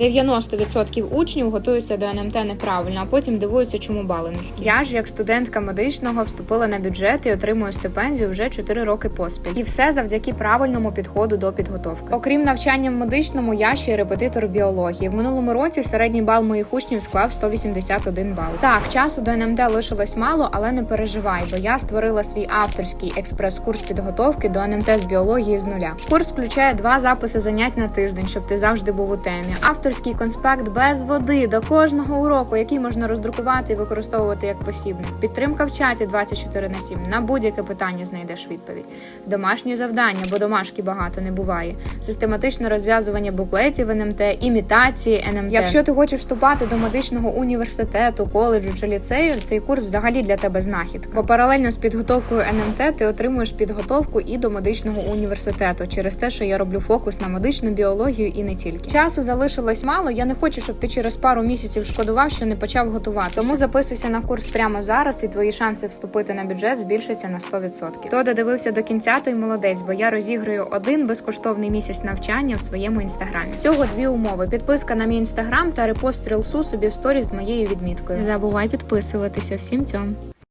90% учнів готуються до НМТ неправильно, а потім дивуються, чому бали низькі. Я ж, як студентка медичного, вступила на бюджет і отримую стипендію вже 4 роки поспіль. І все завдяки правильному підходу до підготовки. Окрім навчання в медичному, я ще й репетитор біології. В минулому році середній бал моїх учнів склав 181 бал. Так, часу до НМТ лишилось мало, але не переживай, бо я створила свій авторський експрес-курс підготовки до НМТ з біології з нуля. Курс включає два записи занять на тиждень, щоб ти завжди був у темі. Авторський конспект без води до кожного уроку, який можна роздрукувати і використовувати як посібник. Підтримка в чаті 24 на 7. На будь-яке питання знайдеш відповідь. Домашні завдання, бо домашки багато не буває. Систематичне розв'язування буклетів НМТ, імітації НМТ. Якщо ти хочеш вступати до медичного університету, коледжу чи ліцею, цей курс взагалі для тебе знахідка. Бо паралельно з підготовкою НМТ ти отримуєш підготовку і до медичного університету через те, що я роблю фокус на медичну біологію і не тільки. Часу залишилось мало. Я не хочу, щоб ти через пару місяців шкодував, що не почав готувати. Тому записуйся на курс прямо зараз, і твої шанси вступити на бюджет збільшаться на 100%. Хто додивився до кінця, той молодець, бо я розіграю один безкоштовний місяць навчання в своєму інстаграмі. Всього дві умови: підписка на мій інстаграм та репост рілсу собі в сторі з моєю відміткою. Не забувай підписуватися. Всім цьому.